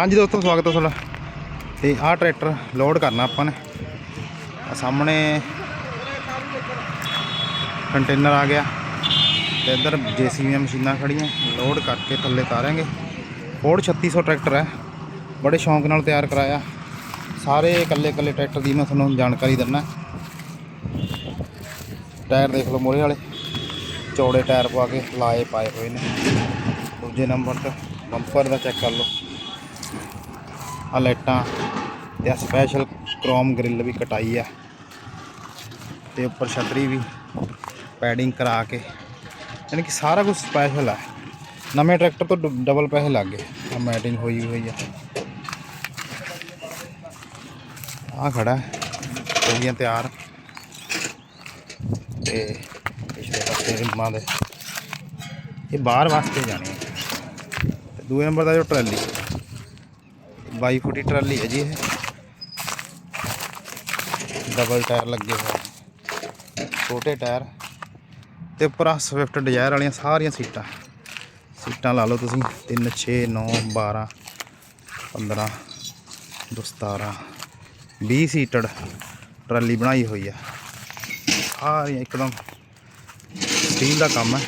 ਹਾਂਜੀ ਦੋਸਤੋ, ਸਵਾਗਤ ਹੈ ਤੁਹਾਡਾ। ਤੇ ਆਹ ਟਰੈਕਟਰ ਲੋਡ ਕਰਨਾ ਆਪਾਂ ਨੇ। ਆ ਸਾਹਮਣੇ ਕੰਟੇਨਰ ਆ ਗਿਆ। ਤੇ ਇੱਧਰ ਜੀਸੀਬੀਆਂ ਮਸ਼ੀਨਾਂ ਖੜੀਆਂ ਲੋਡ ਕਰਕੇ ਥੱਲੇ ਤਾਰਾਂਗੇ। ਫੋਰਡ 3600 ਟਰੈਕਟਰ ਹੈ। ਬੜੇ ਸ਼ੌਂਕ ਨਾਲ ਤਿਆਰ ਕਰਾਇਆ। ਸਾਰੇ ਇਕੱਲੇ ਇਕੱਲੇ ਟਰੈਕਟਰ ਦੀ ਮੈਂ ਤੁਹਾਨੂੰ ਜਾਣਕਾਰੀ ਦਿੰਦਾ। ਟਾਇਰ ਦੇਖ ਲਓ ਮੋਰੇ ਵਾਲੇ। ਚੌੜੇ ਟਾਇਰ ਪਾ ਕੇ ਲਾਏ, ਪਾਏ ਹੋਏ ਨੇ। ਦੂਜੇ ਨੰਬਰ ਤੇ ਬੰਪਰ ਦਾ ਚੈੱਕ ਕਰ ਲਓ। ਆ ਲਾਈਟਾਂ ਤੇ ਆ ਸਪੈਸ਼ਲ ਕ੍ਰੋਮ ਗ੍ਰਿਲ ਵੀ ਕਟਾਈ ਆ ਤੇ ਉੱਪਰ ਛਤਰੀ ਵੀ ਪੈਡਿੰਗ ਕਰਾ ਕੇ, ਯਾਨੀ ਕਿ ਸਾਰਾ ਕੁਝ ਸਪੈਸ਼ਲ ਆ। ਨਵੇਂ ਟਰੈਕਟਰ ਤੋਂ ਡਬ- ਡਬਲ ਪੈਸੇ ਲੱਗ ਗਏ ਆ ਮੈਟਿੰਗ ਹੋਈ ਹੋਈ ਆ। ਆ ਖੜਾ ਹੈ ਹੋ ਗਈਆਂ ਤਿਆਰ। ਤੇ ਪਿਛਲੇ ਪਾਸੇ ਰਿਮਾਂ ਦੇ, ਇਹ ਬਾਹਰ ਵਾਸਤੇ ਜਾਣੇ ਆ। ਤੇ ਦੂਏ ਨੰਬਰ ਦਾ ਜੋ ਟਰਾਲੀ। 22 ਫੁੱਟੀ ਟਰਾਲੀ ਹੈ ਜੀ ਇਹ। ਡਬਲ ਟਾਇਰ ਲੱਗੇ ਹੋਏ ਛੋਟੇ ਟਾਇਰ ਤੇ ਉੱਪਰ ਸਵਿਫਟ ਡਿਜ਼ਾਇਰ ਵਾਲੀਆਂ ਸਾਰੀਆਂ ਸੀਟਾਂ। ਸੀਟਾਂ ਲਾ ਲਓ ਤੁਸੀਂ। 3 6 9 12 15 17 20 ਸੀਟਡ ਟਰਾਲੀ ਬਣਾਈ ਹੋਈ ਆ। ਸਾਰੀਆਂ ਇੱਕਦਮ ਸਟੀਲ ਦਾ ਕੰਮ ਹੈ।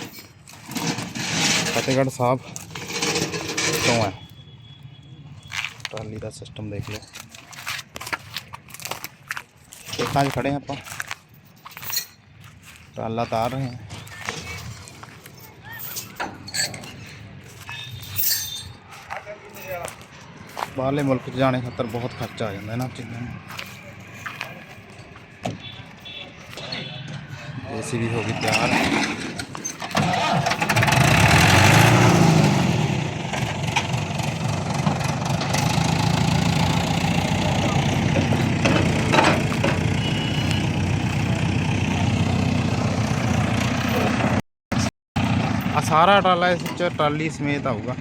ਫਤਿਹਗੜ੍ਹ ਸਾਹਿਬ ਤੋਂ ਹੈ। ਟਰਾਲੀ ਦਾ ਸਿਸਟਮ ਦੇਖ ਲਓ ਖੇਤਾਂ 'ਚ ਖੜੇ ਹਾਂ ਆਪਾਂ ਟਰਾਲਾ ਤਾਰ ਰਹੇ ਹਾਂ ਬਾਹਰਲੇ ਮੁਲਕ 'ਚ ਜਾਣੇ ਖਾਤਰ ਬਹੁਤ ਖਰਚਾ ਆ ਜਾਂਦਾ ਇਹਨਾਂ ਚੀਜ਼ਾਂ ਨੂੰ ਏਸੀ ਵੀ ਹੋ ਗਈ ਸਾਰਾ ਟਰਾਲਾ ਇਸ ਵਿੱਚ ਟਰਾਲੀ ਸਮੇਤ ਆਊਗਾ।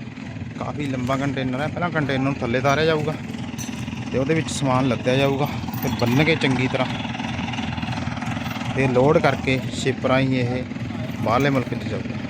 ਕਾਫੀ ਲੰਬਾ ਕੰਟੇਨਰ ਹੈ। ਪਹਿਲਾਂ ਕੰਟੇਨਰ ਨੂੰ ਥੱਲੇ ਤਾਰਿਆ ਜਾਊਗਾ ਤੇ ਉਹਦੇ ਵਿੱਚ ਸਮਾਨ ਲੱਦਿਆ ਜਾਊਗਾ ਤੇ ਬੰਨ ਕੇ ਚੰਗੀ ਤਰ੍ਹਾਂ। ਤੇ ਲੋਡ ਕਰਕੇ ਸ਼ਿਪ ਰਾਹੀਂ ਇਹ ਬਾਹਰਲੇ ਮੁਲਕ 'ਚ ਜਾਊਗਾ।